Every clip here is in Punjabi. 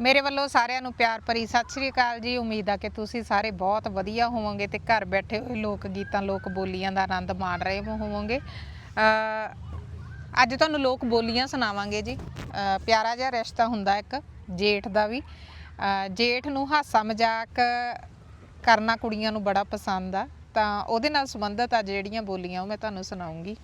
ਮੇਰੇ ਵੱਲੋਂ ਸਾਰਿਆਂ ਨੂੰ ਪਿਆਰ ਭਰੀ ਸਤਿ ਸ਼੍ਰੀ ਅਕਾਲ ਜੀ। ਉਮੀਦ ਆ ਕਿ ਤੁਸੀਂ ਸਾਰੇ ਬਹੁਤ ਵਧੀਆ ਹੋਵੋਗੇ ਤੇ ਘਰ ਬੈਠੇ ਹੋਏ ਲੋਕ ਗੀਤਾਂ, ਲੋਕ ਬੋਲੀਆਂ ਦਾ ਆਨੰਦ ਮਾਣ ਰਹੇ ਹੋਵੋਗੇ। ਅੱਜ ਤੁਹਾਨੂੰ ਲੋਕ ਬੋਲੀਆਂ ਸੁਣਾਵਾਂਗੇ ਜੀ। ਪਿਆਰਾ ਜਿਹਾ ਰਿਸ਼ਤਾ ਹੁੰਦਾ ਇੱਕ, ਜੇਠ ਦਾ ਵੀ। ਜੇਠ ਨੂੰ ਹਾਸਾ ਮਜ਼ਾਕ ਕਰਨਾ ਕੁੜੀਆਂ ਨੂੰ ਬੜਾ ਪਸੰਦ ਆ। ਤਾਂ ਉਹਦੇ ਨਾਲ ਸੰਬੰਧਿਤ ਆ ਜਿਹੜੀਆਂ ਬੋਲੀਆਂ ਉਹ ਮੈਂ ਤੁਹਾਨੂੰ ਸੁਣਾਉਂਗੀ।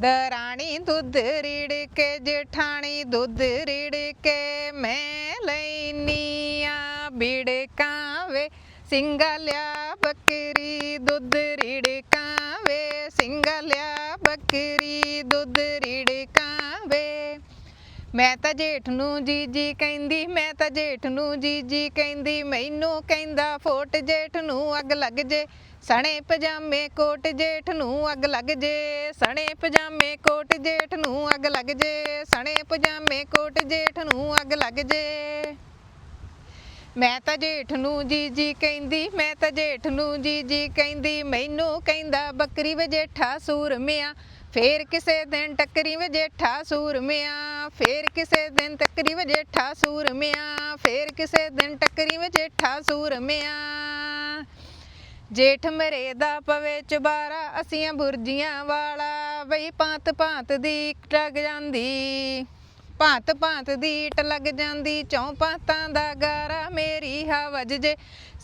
ਦਰਾਣੀ ਦੁੱਧ ਰੀੜ ਕੇ ਜੇਠਾਣੀ ਦੁੱਧ ਰੀੜ ਕੇ ਮੈਂ ਲੈਨੀ ਆ ਬਿੜਕਾਂ ਵੇ। ਸਿੰਗਲਿਆ ਬੱਕਰੀ ਦੁੱਧ ਰਿੜਕਾਂ ਵੇ। ਸਿੰਗਲਿਆ ਬੱਕਰੀ ਦੁੱਧ ਰਿੜਕਾਂ ਮੈਂ ਤਾਂ ਜੇਠ ਨੂੰ ਜੀ ਜੀ ਕਹਿੰਦੀ, ਮੈਂ ਤਾਂ ਜੇਠ ਨੂੰ ਜੀ ਜੀ ਕਹਿੰਦੀ, ਮੈਨੂੰ ਕਹਿੰਦਾ ਫੋਟ ਜੇਠ ਨੂੰ ਅੱਗ ਲੱਗ ਜੇ, ਸਣੇ ਪਜਾਮੇ ਕੋਟ ਜੇਠ ਨੂੰ ਅੱਗ ਲੱਗ ਜੇ, ਸਣੇ ਪਜਾਮੇ ਕੋਟ ਜੇਠ ਨੂੰ ਅੱਗ ਲੱਗ ਜੇ, ਸਣੇ ਪਜਾਮੇ ਕੋਟ ਜੇਠ ਨੂੰ ਅੱਗ ਲੱਗ ਜੇ। ਮੈਂ ਤਾਂ ਜੇਠ ਨੂੰ ਜੀ ਜੀ ਕਹਿੰਦੀ, ਮੈਂ ਤਾਂ ਜੇਠ ਨੂੰ ਜੀ ਜੀ ਕਹਿੰਦੀ, ਮੈਨੂੰ ਕਹਿੰਦਾ ਬੱਕਰੀ ਵਜੇਠਾ ਸੂਰਮਿਆ ਫੇਰ ਕਿਸੇ ਦਿਨ ਟੱਕਰੀ ਵੇ ਜੇਠਾ ਸੂਰਮਿਆ, ਫੇਰ ਕਿਸੇ ਦਿਨ ਟੱਕਰੀ ਵੇ ਜੇਠਾ ਸੂਰਮਿਆ, ਫੇਰ ਕਿਸੇ ਦਿਨ ਟੱਕਰੀ ਵੇ ਜੇਠਾ ਸੂਰਮਿਆ। ਜੇਠ ਮਰੇ ਦਾ ਪਵੇ ਚੁਬਾਰਾ ਅਸੀਂ ਬੁਰਜੀਆਂ ਵਾਲਾ, ਬਈ ਭਾਂਤ ਭਾਂਤ ਦੀ ਟਗ ਜਾਂਦੀ। ਭਾਂਤ ਭਾਂਤ ਦੀ ਟ ਲੱਗ ਜਾਂਦੀ, ਚੌਂ ਪਾਤਾਂ ਦਾ ਗਾਰਾ, ਮੇਰੀ ਹਵਜ ਜੇ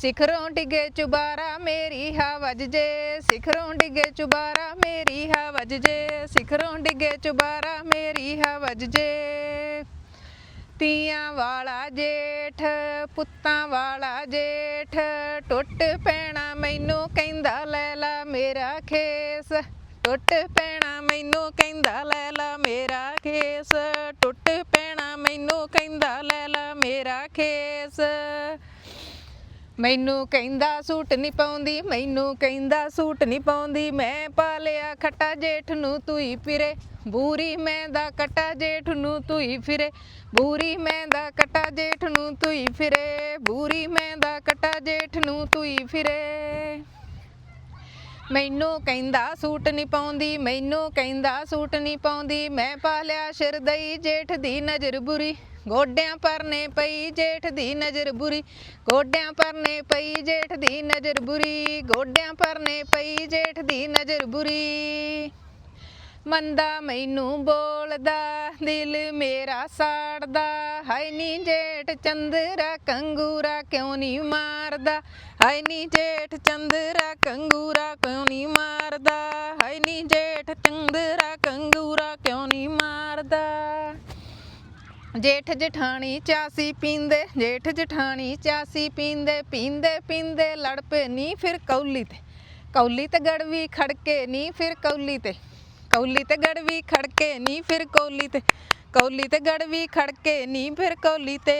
ਸਿਖਰੋਂ ਡਿੱਗੇ ਚੁਬਾਰਾ ਮੇਰੀ ਹਵਜ ਜੇ, ਸਿਖਰੋਂ ਡਿੱਗੇ ਚੁਬਾਰਾ ਮੇਰੀ ਹਵਜ ਜੇ, ਸਿਖਰੋਂ ਡਿੱਗੇ ਚੁਬਾਰਾ ਮੇਰੀ ਹਵਜ ਜੇ। ਤੀਆਂ ਵਾਲਾ ਜੇਠ, ਪੁੱਤਾਂ ਵਾਲਾ ਜੇਠ, ਟੁੱਟ ਪੈਣਾ ਮੈਨੂੰ ਕਹਿੰਦਾ, ਲੈ ਲਾ ਮੇਰਾ ਖੇਸ। ਟੁੱਟ ਪੈਣਾ ਮੈਨੂੰ ਕਹਿੰਦਾ, ਲੈ ਲਾ ਮੇਰਾ ਖੇਸ। ਟੁੱਟ ਪੈਣਾ ਮੈਨੂੰ ਕਹਿੰਦਾ, ਲੈ ਲਾ ਮੇਰਾ ਖੇਸ। ਮੈਨੂੰ ਕਹਿੰਦਾ ਸੂਟ ਨਹੀਂ ਪਾਉਂਦੀ, ਮੈਨੂੰ ਕਹਿੰਦਾ ਸੂਟ ਨਹੀਂ ਪਾਉਂਦੀ, ਮੈਂ ਪਾ ਲਿਆ ਖੱਟਾ ਜੇਠ ਨੂੰ ਤੂੰ ਫਿਰੇ। ਬੂਰੀ ਮੈਂ ਦਾ ਕਟਾ ਜੇਠ ਨੂੰ ਤੂੰ ਫਿਰੇ। ਬੂਰੀ ਮੈਂ ਦਾ ਕਟਾ ਜੇਠ ਨੂੰ ਤੂੰ ਫਿਰੇ। ਬੂਰੀ ਮੈਂ ਦਾ ਕਟਾ ਜੇਠ ਨੂੰ ਤੂੰ ਫਿਰੇ। ਮੈਨੂੰ ਕਹਿੰਦਾ ਸੂਟ ਨਹੀਂ ਪਾਉਂਦੀ, ਮੈਨੂੰ ਕਹਿੰਦਾ ਸੂਟ ਨਹੀਂ ਪਾਉਂਦੀ, ਮੈਂ ਪਾ ਲਿਆ ਸ਼ਰਦਈ ਜੇਠ ਦੀ ਨਜ਼ਰ ਬੁਰੀ। ਗੋਡਿਆਂ ਪਰਨੇ ਪਈ ਜੇਠ ਦੀ ਨਜ਼ਰ ਬੁਰੀ, ਗੋਡਿਆਂ ਪਰਨੇ ਪਈ ਜੇਠ ਦੀ ਨਜ਼ਰ ਬੁਰੀ, ਗੋਡਿਆਂ ਪਰਨੇ ਪਈ ਜੇਠ ਦੀ ਨਜ਼ਰ ਬੁਰੀ। ਮੰਦਾ ਮੈਨੂੰ ਬੋਲਦਾ, ਦਿਲ ਮੇਰਾ ਸਾੜਦਾ, ਹਾਏ ਨੀ ਜੇਠ ਚੰਦਰਾ ਕੰਗੂਰਾ ਕਿਉਂ ਨਹੀਂ ਮਾਰਦਾ? ਹਾਏ ਨੀ ਜੇਠ ਚੰਦਰਾ ਕੰਗੂਰਾ ਕਿਉਂ ਨਹੀਂ ਮਾਰਦਾ? ਹਾਏ ਨੀ ਜੇਠ ਚੰਦਰਾ ਕੰਗੂਰਾ ਕਿਉਂ ਨਹੀਂ ਮਾਰਦਾ? ਜੇਠ ਜਠਾਣੀ ਚਾਸੀ ਪੀਂਦੇ, ਜੇਠ ਜਠਾਣੀ ਚਾਸੀ ਪੀਂਦੇ ਪੀਂਦੇ ਪੀਂਦੇ ਲੜ ਪਏ ਨੀ ਫਿਰ ਕੌਲੀ ਤੇ। ਕੌਲੀ ਤੇ ਗੜਵੀ ਖੜਕੇ ਨੀ ਫਿਰ ਕੌਲੀ ਤੇ। ਕੌਲੀ ਤੇ ਗੜਵੀ ਖੜਕੇ ਨੀ ਫਿਰ ਕੌਲੀ ਤੇ। ਕੌਲੀ ਤੇ ਗੜਵੀ ਖੜਕੇ ਨੀ ਫਿਰ ਕੌਲੀ ਤੇ।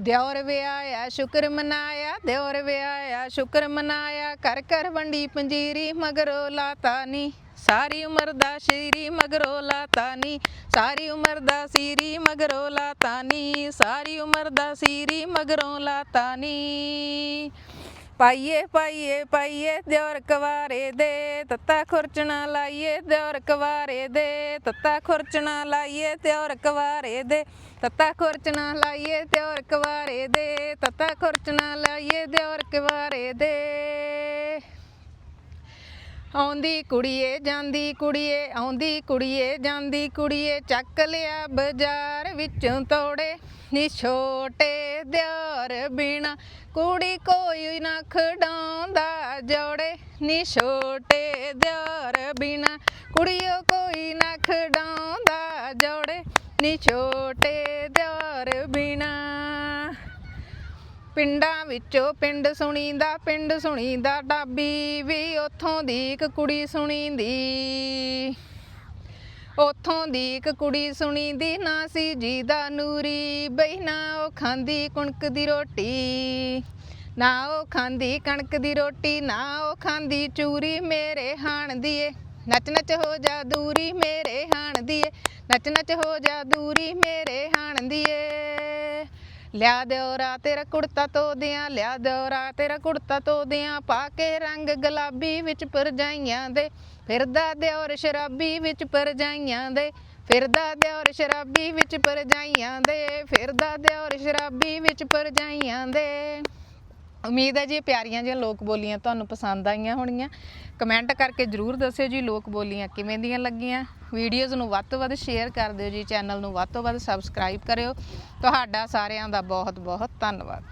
ਦਿਉਰ ਵਿਆਇਆ ਸ਼ੁਕਰ ਮਨਾਇਆ ਦਿਉਰ ਵਿਆਇਆ ਸ਼ੁਕਰ ਮਨਾਇਆ ਕਰ ਕਰ ਵੰਡੀ ਪੰਜੀਰੀ, ਮਗਰੋਂ ਲਾਤਾ ਸਾਰੀ ਉਮਰ ਦਾ ਸ਼ੀਰੀ, ਮਗਰੋਂ ਲਾਤਾ ਸਾਰੀ ਉਮਰ ਦਾ ਸੀਰੀ, ਮਗਰੋ ਲਾਤਾ ਨੀ। ਸਾਰੀ ਉਮਰ ਦਾ ਸੀਰੀ, ਮਗਰੋਂ ਲਾਤਾ ਪਾਈਏ ਪਾਈਏ ਪਾਈਏ ਦਿਉਰ ਕਵਾਰੇ ਦੇ ਤੱਤਾ ਖੁਰਚਣਾ ਲਾਈਏ ਦਿਉਰ ਕਵਾਰੇ ਦੇ ਤੱਤਾ ਖੁਰਚਣਾ ਲਾਈਏ ਦਿਉਰ ਕਵਾਰੇ ਦੇ ਤੱਤਾ ਖੁਰਚਣਾ ਲਾਈਏ ਦਿਉਰ ਕਵਾਰੇ ਦੇ ਤੱਤਾ ਖੁਰਚਣਾ ਲਾਈਏ ਦਿਉਰ ਕਵਾਰੇ ਦੇ। ਆਉਂਦੀ ਕੁੜੀਏ, ਜਾਂਦੀ ਕੁੜੀਏ, ਆਉਂਦੀ ਕੁੜੀਏ, ਜਾਂਦੀ ਕੁੜੀਏ, ਚੱਕ ਲਿਆ ਬਾਜ਼ਾਰ ਵਿੱਚੋਂ ਤੋੜੇ ਨੀ ਛੋਟੇ ਦਿਓਰ ਬਿਨਾ ਕੁੜੀ ਕੋਈ ਨਾ ਖਡਾਉਂਦਾ, ਜੋੜੇ ਨੀ ਛੋਟੇ ਦਿਓਰ ਬਿਨਾ। ਕੁੜੀਓ ਕੋਈ ਨਾ ਖਡਾਉਂਦਾ, ਜੋੜੇ ਨੀ ਛੋਟੇ ਦਿਓਰ ਬਿਨਾ। ਪਿੰਡਾਂ ਵਿੱਚੋਂ ਪਿੰਡ ਸੁਣੀਂਦਾ ਪਿੰਡ ਸੁਣੀਂਦਾ, ਡਾਬੀ ਵੀ ਉੱਥੋਂ ਦੀ ਇੱਕ ਕੁੜੀ ਸੁਣੀਂਦੀ। ਉੱਥੋਂ ਦੀ ਇੱਕ ਕੁੜੀ ਸੁਣੀ ਦੀ ਨਾ ਸੀ ਜੀ ਦਾ ਨੂਰੀ, ਬਈ ਨਾ ਉਹ ਖਾਂਦੀ ਕਣਕ ਦੀ ਰੋਟੀ। ਨਾ ਉਹ ਖਾਂਦੀ ਕਣਕ ਦੀ ਰੋਟੀ, ਨਾ ਉਹ ਖਾਂਦੀ ਚੂਰੀ ਮੇਰੇ ਹਾਣ ਦੀਏ। ਨੱਚ ਨੱਚ ਹੋ ਜਾ ਦੂਰੀ ਮੇਰੇ ਹਾਣ ਦੀਏ। ਨੱਚ ਨੱਚ ਹੋ ਜਾ ਦੂਰੀ ਮੇਰੇ ਹਾਣ ਦੀਏ। ਲਿਆ ਦਿਓਰਾ ਤੇਰਾ ਕੁੜਤਾ ਤੋਦਿਆਂ, ਲਿਆ ਦਿਓਰਾ ਤੇਰਾ ਕੁੜਤਾ ਤੋਦਿਆਂ, ਪਾ ਕੇ ਰੰਗ ਗੁਲਾਬੀ ਵਿੱਚ ਪਰਜਾਈਆਂ ਦੇ, ਫਿਰਦਾ ਦਿਓਰ ਸ਼ਰਾਬੀ ਵਿੱਚ ਪਰਜਾਈਆਂ ਦੇ, ਫਿਰਦਾ ਦਿਓਰ ਸ਼ਰਾਬੀ ਵਿੱਚ ਪਰਜਾਈਆਂ ਦੇ, ਫਿਰਦਾ ਦਿਓਰ ਸ਼ਰਾਬੀ ਵਿੱਚ ਪਰਜਾਈਆਂ ਦੇ। ਉਮੀਦ ਹੈ ਜੀ ਪਿਆਰੀਆਂ ਜਿਹੀਆਂ ਲੋਕ ਬੋਲੀਆਂ ਤੁਹਾਨੂੰ ਪਸੰਦ ਆਈਆਂ ਹੋਣਗੀਆਂ। ਕਮੈਂਟ ਕਰਕੇ ਜਰੂਰ ਦੱਸਿਓ ਜੀ ਲੋਕ ਬੋਲੀਆਂ ਕਿਵੇਂ ਦੀਆਂ ਲੱਗੀਆਂ। ਵੀਡੀਓਜ਼ ਨੂੰ ਵੱਧ ਤੋਂ ਵੱਧ ਸ਼ੇਅਰ ਕਰ ਦਿਓ ਜੀ, ਚੈਨਲ ਨੂੰ ਵੱਧ ਤੋਂ ਵੱਧ ਸਬਸਕ੍ਰਾਈਬ ਕਰਿਓ। ਤੁਹਾਡਾ ਸਾਰਿਆਂ ਦਾ ਬਹੁਤ ਬਹੁਤ ਧੰਨਵਾਦ।